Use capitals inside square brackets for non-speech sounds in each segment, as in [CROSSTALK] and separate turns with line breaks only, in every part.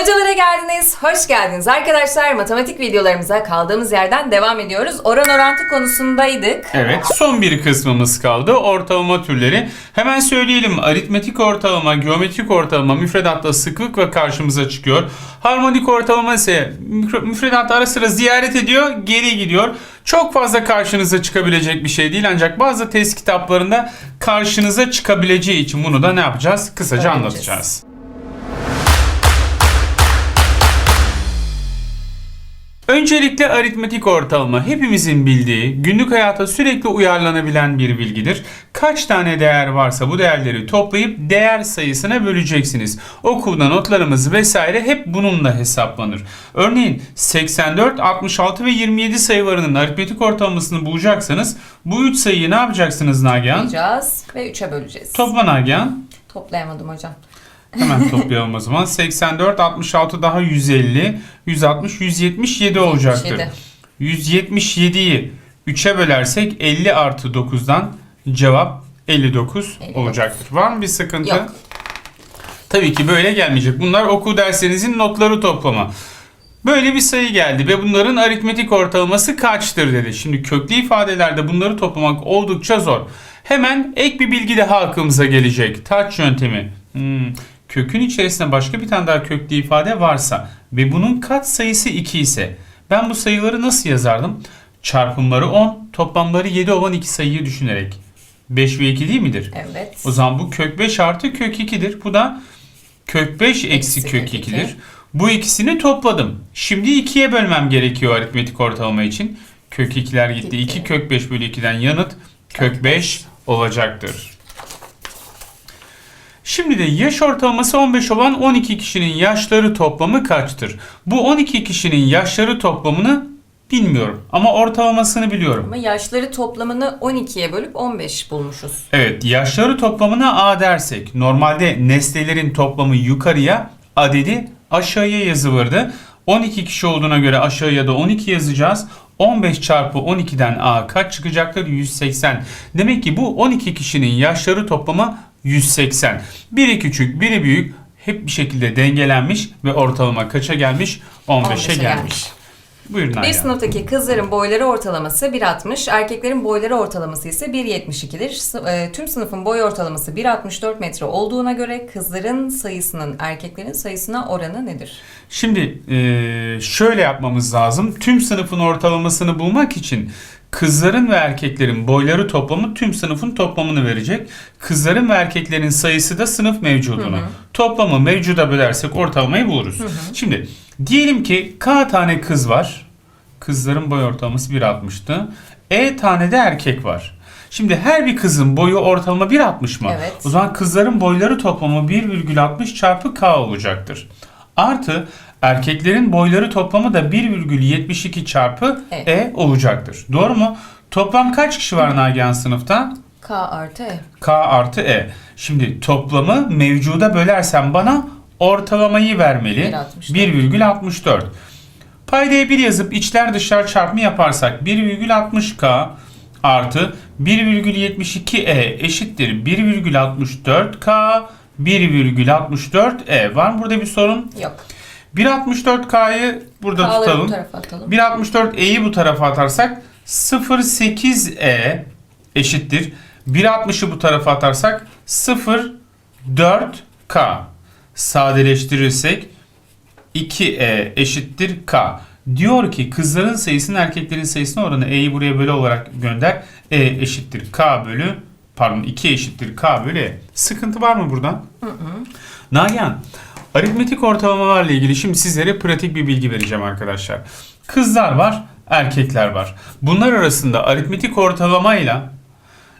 Hocalara geldiniz, hoş geldiniz. Arkadaşlar matematik videolarımıza kaldığımız yerden devam ediyoruz. Oran orantı konusundaydık.
Evet, son bir kısmımız kaldı. Ortalama türleri. Hemen söyleyelim. Aritmetik ortalama, geometrik ortalama müfredatta sıklıkla karşımıza çıkıyor. Harmonik ortalama ise müfredatta ara sıra ziyaret ediyor, geri gidiyor. Çok fazla karşınıza çıkabilecek bir şey değil ancak bazı test kitaplarında karşınıza çıkabileceği için bunu da ne yapacağız? Kısaca
Öğreneceğiz.
anlatacağız. Öncelikle aritmetik ortalama hepimizin bildiği, günlük hayata sürekli uyarlanabilen bir bilgidir. Kaç tane değer varsa bu değerleri toplayıp değer sayısına böleceksiniz. Okulda notlarımız vesaire hep bununla hesaplanır. Örneğin 84, 66 ve 27 sayılarının aritmetik ortalamasını bulacaksanız bu 3 sayıyı ne yapacaksınız Nagihan?
Yapacağız ve 3'e böleceğiz.
Topla Nagihan.
Toplayamadım hocam.
Hemen toplayalım o zaman. 84, 66 daha 150, 160, 177 olacaktır.
77.
177'yi 3'e bölersek 50 artı 9'dan cevap 59
59.
olacaktır. Var mı bir sıkıntı?
Yok.
Tabii ki böyle gelmeyecek. Bunlar okul derslerinizin notları toplama. Böyle bir sayı geldi ve bunların aritmetik ortalaması kaçtır dedi. Şimdi köklü ifadelerde bunları toplamak oldukça zor. Hemen ek bir bilgi daha aklımıza gelecek. Taç yöntemi. Hmm, Kökün içerisinde başka bir tane daha köklü ifade varsa ve bunun kat sayısı 2 ise ben bu sayıları nasıl yazardım? Çarpımları 10, toplamları 7 olan iki sayıyı düşünerek. 5 ve 2 değil midir?
Evet.
O zaman bu kök 5 artı kök 2'dir. Bu da kök 5 eksi
Eksi
kök
kök iki.
2'dir. Bu ikisini topladım. Şimdi 2'ye bölmem gerekiyor aritmetik ortalama için. Kök 2'ler gitti.
Gitti.
2 kök 5 bölü 2'den yanıt kök 5 olacaktır. Şimdi de yaş ortalaması 15 olan 12 kişinin yaşları toplamı kaçtır? Bu 12 kişinin yaşları toplamını bilmiyorum ama ortalamasını biliyorum.
Ama yaşları toplamını 12'ye bölüp 15 bulmuşuz.
Evet, yaşları toplamına A dersek, normalde nesnelerin toplamı yukarıya, adedi aşağıya yazılırdı. 12 kişi olduğuna göre aşağıya da 12 yazacağız. 15 çarpı 12'den A kaç çıkacaktır? 180. Demek ki bu 12 kişinin yaşları toplamı 180. Biri küçük, biri büyük. Hep bir şekilde dengelenmiş ve ortalama kaça gelmiş? 15'e
15'e
gelmiş.
gelmiş.
Buyurun
Bir
Nagihan.
sınıftaki kızların boyları ortalaması 1.60, erkeklerin boyları ortalaması ise 1.72'dir. S- e, Tüm sınıfın boy ortalaması 1.64 metre olduğuna göre kızların sayısının erkeklerin sayısına oranı nedir?
Şimdi eee, şöyle yapmamız lazım. Tüm sınıfın ortalamasını bulmak için kızların ve erkeklerin boyları toplamı tüm sınıfın toplamını verecek. Kızların ve erkeklerin sayısı da sınıf mevcudunu. Toplamı mevcuda bölersek ortalamayı buluruz. Şimdi diyelim ki K tane kız var. Kızların boy ortalaması 1.60'tı. E tane de erkek var. Şimdi her bir kızın boyu ortalama 1.60 mı?
Evet.
O zaman kızların boyları toplamı 1,60 çarpı K olacaktır. Artı erkeklerin boyları toplamı da 1,72 çarpı
E.
E olacaktır. Doğru mu? Toplam kaç kişi var Nagihan sınıfta?
K artı E.
K artı E. Şimdi toplamı mevcuda bölersem bana ortalamayı vermeli.
1,64.
1,64. Paydaya 1 yazıp içler dışlar çarpımı yaparsak 1,60K artı 1,72E eşittir 1,64K 1,64E. Var mı burada bir sorun?
Yok.
1,64K'yı burada
K'ları bu
tutalım.
tarafa atalım.
1.64e'yi bu tarafa atarsak 0.8e eşittir. 1.60'ı bu tarafa atarsak 0.4k. Sadeleştirirsek 2e eşittir k. Diyor ki kızların sayısının erkeklerin sayısına oranı e'yi buraya bölü olarak gönder. e eşittir k bölü pardon 2 eşittir k bölü e. Sıkıntı var mı buradan? Nagihan, aritmetik ortalamalarla ilgili şimdi sizlere pratik bir bilgi vereceğim arkadaşlar. Kızlar var, erkekler var. Bunlar arasında aritmetik ortalamayla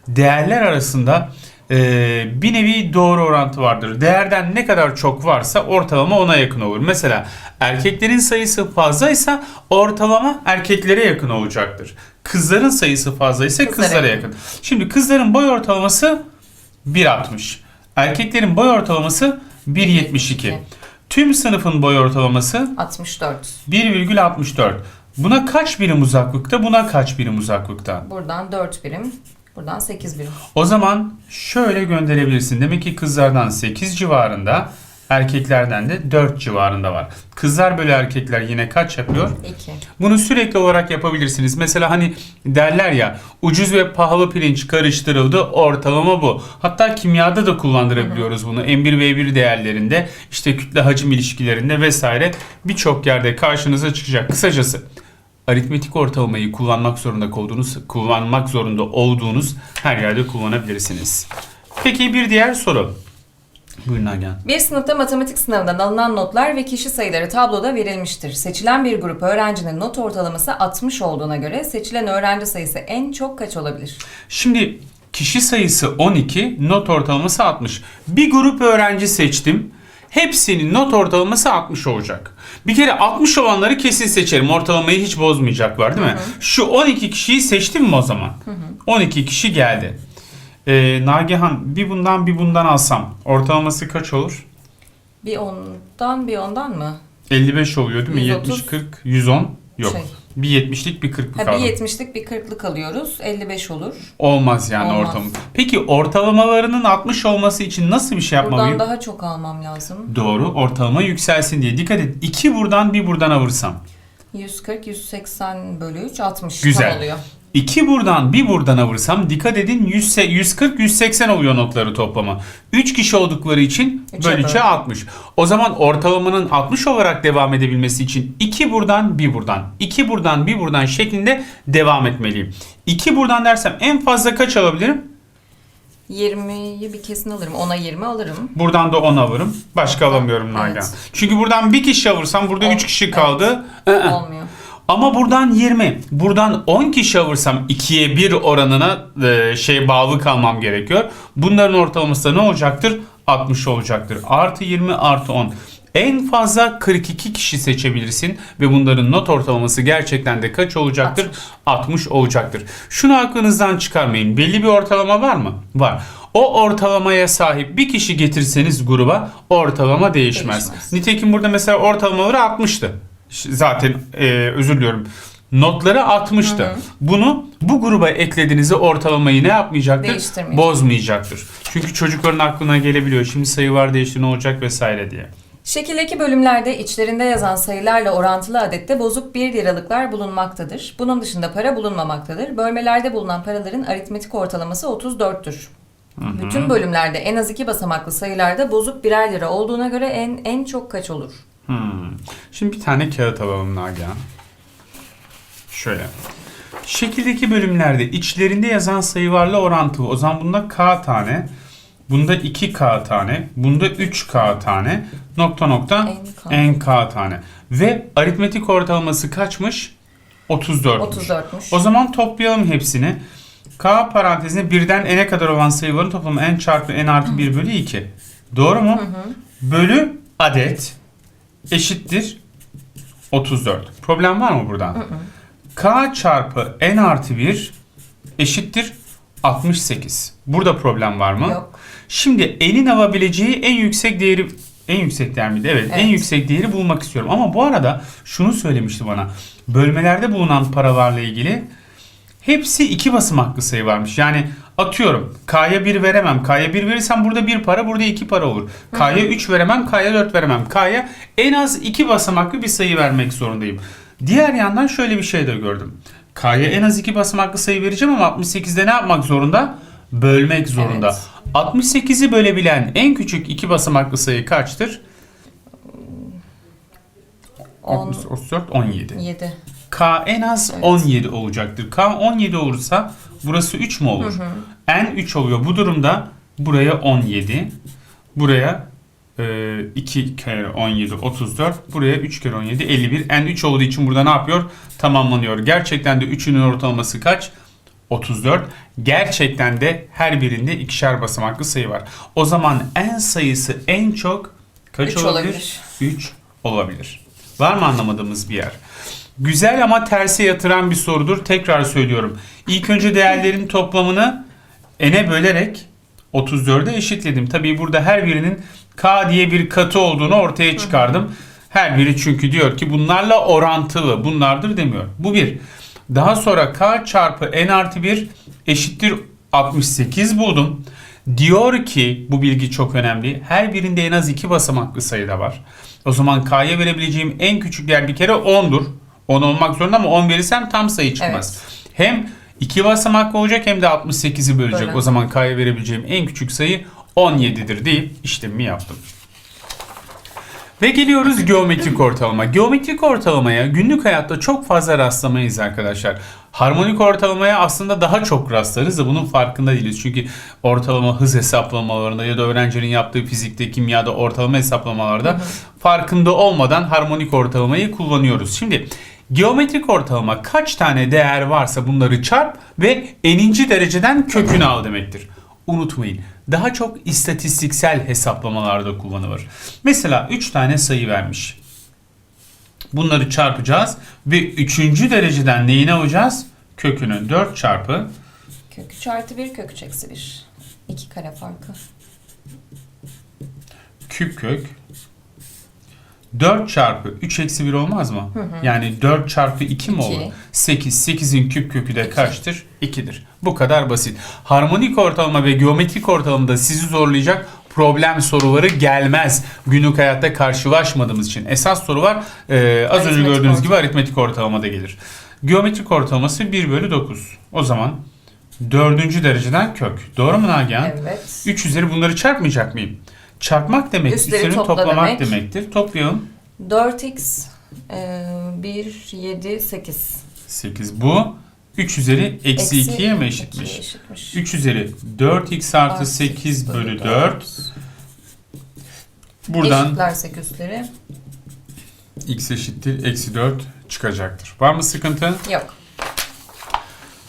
değerler arasında eee, bir nevi doğru orantı vardır. Değerden ne kadar çok varsa ortalama ona yakın olur. Mesela erkeklerin sayısı fazlaysa ortalama erkeklere yakın olacaktır. Kızların sayısı fazlaysa
Kızlara
kızlara
yakın.
Şimdi kızların boy ortalaması 1.60. Erkeklerin boy ortalaması 1.72. Tüm sınıfın boy ortalaması
64.
1,64. Buna kaç birim uzaklıkta? Buna kaç birim uzaklıkta?
Buradan 4 birim. Buradan 8 birim.
O zaman şöyle gönderebilirsin. Demek ki kızlardan 8 civarında, Erkeklerden de 4 civarında var. Kızlar bölü erkekler yine kaç yapıyor?
2.
Bunu sürekli olarak yapabilirsiniz. Mesela hani derler ya ucuz ve pahalı pirinç karıştırıldı ortalama bu. Hatta kimyada da kullandırabiliyoruz bunu. M1 ve 1 değerlerinde işte kütle hacim ilişkilerinde vesaire birçok yerde karşınıza çıkacak. Kısacası aritmetik ortalamayı kullanmak zorunda olduğunuz kullanmak zorunda olduğunuz her yerde kullanabilirsiniz. Peki bir diğer soru. Buyurun Nagihan.
Bir sınıfta matematik sınavından alınan notlar ve kişi sayıları tabloda verilmiştir. Seçilen bir grup öğrencinin not ortalaması 60 olduğuna göre seçilen öğrenci sayısı en çok kaç olabilir?
Şimdi kişi sayısı 12, not ortalaması 60. Bir grup öğrenci seçtim. Hepsinin not ortalaması 60 olacak. Bir kere 60 olanları kesin seçerim. Ortalamayı hiç bozmayacaklar değil mi? Şu 12 kişiyi seçtim mi o zaman? 12 kişi geldi. Ee, Nagihan bir bundan bir bundan alsam ortalaması kaç olur?
Bir ondan bir ondan mı?
55 oluyor değil mi?
130.
70, 40, 110 yok.
Şey.
Bir 70'lik bir 40'lık
Ha, bir
aldım.
70'lik bir 40'lık alıyoruz. 55 olur.
Olmaz yani
Olmaz.
ortalama. Peki ortalamalarının 60 olması için nasıl bir şey yapmalıyım?
Buradan daha çok almam lazım.
Doğru. Ortalama yükselsin diye. Dikkat et. 2 buradan bir buradan alırsam.
140, 180 bölü 3, 60
Güzel.
tam oluyor.
2 buradan bir buradan alırsam dikkat edin 100, 140 180 oluyor notları toplama. 3 kişi oldukları için bölü 3'e
böl.
60. O zaman ortalamanın 60 olarak devam edebilmesi için 2 buradan bir buradan 2 buradan bir buradan şeklinde devam etmeliyim. 2 buradan dersem en fazla kaç alabilirim?
20'yi bir kesin alırım. 10'a 20 alırım.
Buradan da 10 alırım. Başka alamıyorum Nagihan.
Evet.
Çünkü buradan bir kişi alırsam burada
On-
3 kişi
evet.
kaldı. Ee,
Olmuyor.
Ama buradan 20, buradan 10 kişi alırsam 2'ye 1 oranına e, şey bağlı kalmam gerekiyor. Bunların ortalaması da ne olacaktır? 60 olacaktır. Artı 20 artı 10. En fazla 42 kişi seçebilirsin ve bunların not ortalaması gerçekten de kaç olacaktır? 60, olacaktır. Şunu aklınızdan çıkarmayın. Belli bir ortalama var mı? Var. O ortalamaya sahip bir kişi getirseniz gruba ortalama değişmez.
Değişmez.
Nitekim burada mesela ortalamaları 60'tı. Zaten e, özür diliyorum. Notları 60'tı. Bunu bu gruba eklediğinizde ortalamayı ne yapmayacaktır? Bozmayacaktır. Çünkü çocukların aklına gelebiliyor. Şimdi sayı var değişti ne olacak vesaire diye.
Şekildeki bölümlerde içlerinde yazan sayılarla orantılı adette bozuk 1 liralıklar bulunmaktadır. Bunun dışında para bulunmamaktadır. Bölmelerde bulunan paraların aritmetik ortalaması 34'tür. Bütün bölümlerde en az iki basamaklı sayılarda bozuk birer lira olduğuna göre en en çok kaç olur?
Hmm. Şimdi bir tane kağıt alalım Nagihan. Şöyle. Şekildeki bölümlerde içlerinde yazan sayılarla orantılı. O zaman bunda k tane, bunda 2k tane, bunda 3k tane, nokta nokta
NK.
nk tane. Ve aritmetik ortalaması kaçmış? 34'müş.
34'müş.
O zaman toplayalım hepsini. K parantezine birden n'e kadar olan sayıların toplamı n çarpı n artı 1 bölü 2. Doğru mu? Bölü adet eşittir 34. Problem var mı buradan? K çarpı n artı 1 eşittir 68. Burada problem var mı?
Yok.
Şimdi n'in alabileceği en yüksek değeri en yüksek değer miydi? Evet, en
Evet.
yüksek değeri bulmak istiyorum. Ama bu arada şunu söylemişti bana. Bölmelerde bulunan paralarla ilgili hepsi iki basamaklı sayı varmış. Yani atıyorum K'ya 1 veremem. K'ya 1 verirsem burada bir para, burada iki para olur. K'ya 3 veremem, K'ya 4 veremem. K'ya en az iki basamaklı bir sayı vermek zorundayım. Diğer yandan şöyle bir şey de gördüm. K'ya en az iki basamaklı sayı vereceğim ama 68'de ne yapmak zorunda? Bölmek zorunda.
Evet.
68'i bölebilen en küçük iki basamaklı sayı kaçtır?
10,
34, 17.
7.
K en az
Evet.
17 olacaktır. K 17 olursa burası 3 mü olur? N 3 oluyor. Bu durumda buraya 17. Buraya e, 2 kere 17 34. Buraya 3 kere 17 51. N 3 olduğu için burada ne yapıyor? Tamamlanıyor. Gerçekten de 3'ünün ortalaması kaç? 34. Gerçekten de her birinde ikişer basamaklı sayı var. O zaman n sayısı en çok kaç
Üç
olabilir?
olabilir.
3 olabilir. Var mı anlamadığımız bir yer? Güzel ama terse yatıran bir sorudur. Tekrar söylüyorum. İlk önce değerlerin toplamını n'e bölerek 34'e eşitledim. Tabii burada her birinin k diye bir katı olduğunu ortaya çıkardım. Her biri çünkü diyor ki bunlarla orantılı. Bunlardır demiyor. Bu bir. Daha sonra k çarpı n artı 1 eşittir 68 buldum. Diyor ki bu bilgi çok önemli. Her birinde en az iki basamaklı sayı da var. O zaman K'ya verebileceğim en küçük değer bir kere 10'dur. 10 olmak zorunda ama 10 verirsem tam sayı çıkmaz. Hem iki basamaklı olacak hem de 68'i bölecek.
Bölen.
O zaman K'ya verebileceğim en küçük sayı 17'dir deyip işlemimi yaptım. Ve geliyoruz geometrik ortalama. Geometrik ortalamaya günlük hayatta çok fazla rastlamayız arkadaşlar. Harmonik ortalamaya aslında daha çok rastlarız da bunun farkında değiliz. Çünkü ortalama hız hesaplamalarında ya da öğrencinin yaptığı fizikte, kimyada ortalama hesaplamalarda farkında olmadan harmonik ortalamayı kullanıyoruz. Şimdi geometrik ortalama kaç tane değer varsa bunları çarp ve eninci dereceden kökünü al demektir. Unutmayın daha çok istatistiksel hesaplamalarda kullanılır. Mesela 3 tane sayı vermiş. Bunları çarpacağız ve 3. dereceden neyini alacağız? Kökünü 4 çarpı
Kök 3 artı 1 kök 3 eksi 1. 2 kare farkı.
küp kök 4 çarpı 3 eksi 1 olmaz mı? Yani 4 çarpı 2 mi
İki.
olur? 8. 8'in küp kökü de kaçtır? 2'dir. Bu kadar basit. Harmonik ortalama ve geometrik ortalamada sizi zorlayacak problem soruları gelmez. Günlük hayatta karşılaşmadığımız için. Esas soru var. Ee, az önce
Aritmetik
gördüğünüz
ortalama.
gibi aritmetik ortalamada gelir. Geometrik ortalaması 1 bölü 9. O zaman dördüncü dereceden kök. Doğru mu Nagihan?
Evet.
3 üzeri bunları çarpmayacak mıyım? Çarpmak demek
Üstleri
üstlerini
topla
toplamak
demek.
demektir. Toplayalım.
4x e, 1 7 8.
8 bu. 3 üzeri eksi 2'ye mi eşitmiş?
2'ye eşitmiş.
3 üzeri 4x artı
Artı
8 bölü 4. Buradan
Eşitlersek üstleri.
x eşittir eksi 4 çıkacaktır. Var mı sıkıntı?
Yok.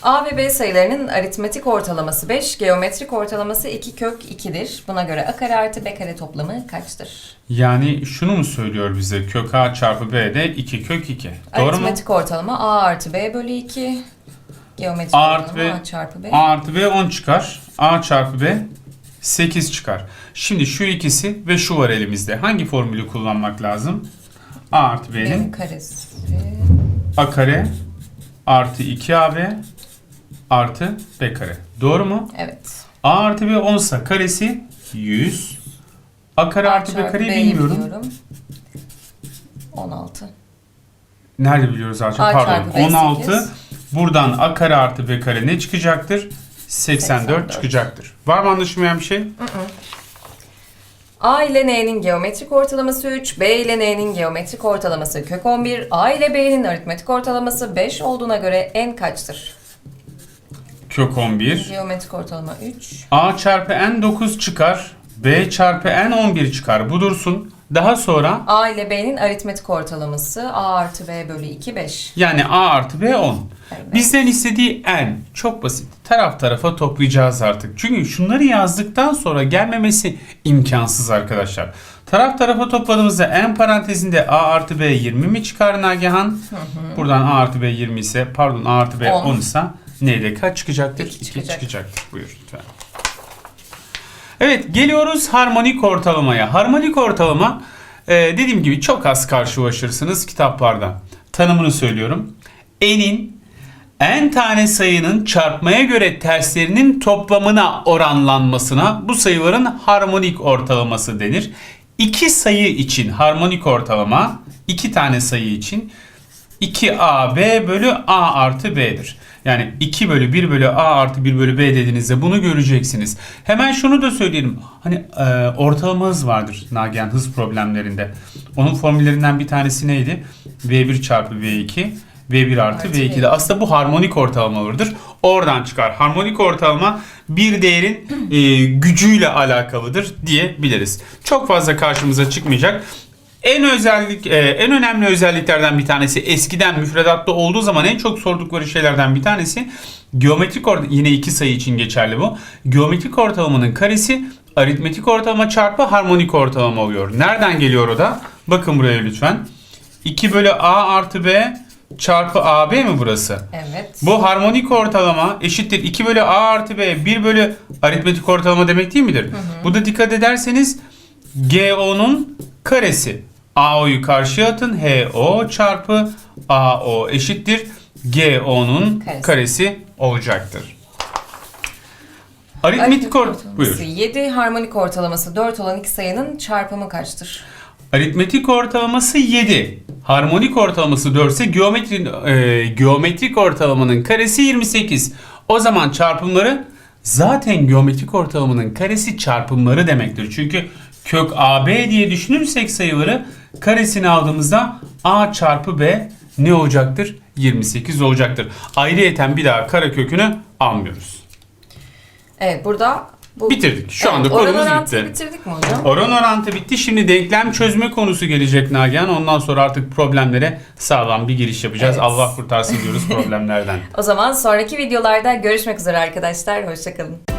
A ve B sayılarının aritmetik ortalaması 5, geometrik ortalaması 2 kök 2'dir. Buna göre A kare artı B kare toplamı kaçtır?
Yani şunu mu söylüyor bize? Kök a çarpı b de 2 kök 2. Doğru mu?
aritmetik ortalama A artı B bölü 2. Geometrik
A artı
ortalama
B-
A çarpı B.
A artı B 10 çıkar. A çarpı B 8 çıkar. Şimdi şu ikisi ve şu var elimizde. Hangi formülü kullanmak lazım? A artı B'nin
B'nin karesi.
A kare artı 2AB artı B kare. Doğru mu?
Evet.
A artı B 10 ise karesi 100. A kare artı B kareyi bilmiyorum.
biliyorum. 16.
Nerede biliyoruz artık?
A
Pardon.
çarpı B
16.
8.
Buradan A kare artı B kare ne çıkacaktır? 84,
84.
çıkacaktır. Var mı anlaşılmayan bir şey?
A ile N'nin geometrik ortalaması 3, B ile N'nin geometrik ortalaması kök 11, A ile B'nin aritmetik ortalaması 5 olduğuna göre N kaçtır?
Kök 11.
Geometrik ortalama 3.
A çarpı N 9 çıkar. B çarpı N 11 çıkar. Bu dursun. Daha sonra
A ile B'nin aritmetik ortalaması A artı B bölü 2 5.
yani A artı B 10.
Evet.
Bizden istediği n. Çok basit. Taraf tarafa toplayacağız artık. Çünkü şunları yazdıktan sonra gelmemesi imkansız arkadaşlar. Taraf tarafa topladığımızda n parantezinde a artı b 20 mi çıkar Nagihan? Buradan a artı b 20 ise pardon a artı b 10,
10
ise neyde kaç çıkacaktır?
İki
2
çıkacak.
çıkacaktır. Buyur lütfen. Evet geliyoruz harmonik ortalamaya. Harmonik ortalama e, dediğim gibi çok az karşılaşırsınız kitaplarda. Tanımını söylüyorum. N'in n tane sayının çarpmaya göre terslerinin toplamına oranlanmasına bu sayıların harmonik ortalaması denir. İki sayı için harmonik ortalama, iki tane sayı için 2AB bölü A artı B'dir. Yani 2 bölü 1 bölü A artı 1 bölü B dediğinizde bunu göreceksiniz. Hemen şunu da söyleyelim. Hani e, ortalama hız vardır Nagihan hız problemlerinde. Onun formüllerinden bir tanesi neydi? V1 çarpı V2 V1 artı
Artı
V2'de. Aslında bu harmonik ortalamalardır. Oradan çıkar. Harmonik ortalama bir değerin e, gücüyle alakalıdır diyebiliriz. Çok fazla karşımıza çıkmayacak. En özellik, e, en önemli özelliklerden bir tanesi eskiden müfredatta olduğu zaman en çok sordukları şeylerden bir tanesi geometrik ortalama yine iki sayı için geçerli bu. Geometrik ortalamanın karesi aritmetik ortalama çarpı harmonik ortalama oluyor. Nereden geliyor o da? Bakın buraya lütfen. 2 bölü a artı b çarpı ab mi burası?
Evet.
Bu harmonik ortalama eşittir 2 bölü a artı b 1 bölü aritmetik ortalama demek değil midir? Bu da dikkat ederseniz GO'nun karesi. AO'yu karşıya atın. HO çarpı AO eşittir. GO'nun
Karesi.
karesi olacaktır. Aritmetik or
ortalaması
buyur.
7, harmonik ortalaması 4 olan iki sayının çarpımı kaçtır?
Aritmetik ortalaması 7. Harmonik ortalaması 4 ise geometri, e, geometrik ortalamanın karesi 28. O zaman çarpımları zaten geometrik ortalamanın karesi çarpımları demektir. Çünkü kök AB diye düşünürsek sayıları karesini aldığımızda A çarpı B ne olacaktır? 28 olacaktır. Ayrıyeten bir daha kare kökünü almıyoruz.
Evet burada bu
Bitirdik. Şu anda
Evet, oran
konumuz bitti.
bitirdik mi hocam?
Oran orantı bitti. Şimdi denklem çözme konusu gelecek Nagihan. Ondan sonra artık problemlere sağlam bir giriş yapacağız.
Evet.
Allah kurtarsın diyoruz problemlerden. [LAUGHS]
O zaman sonraki videolarda görüşmek üzere arkadaşlar. Hoşçakalın.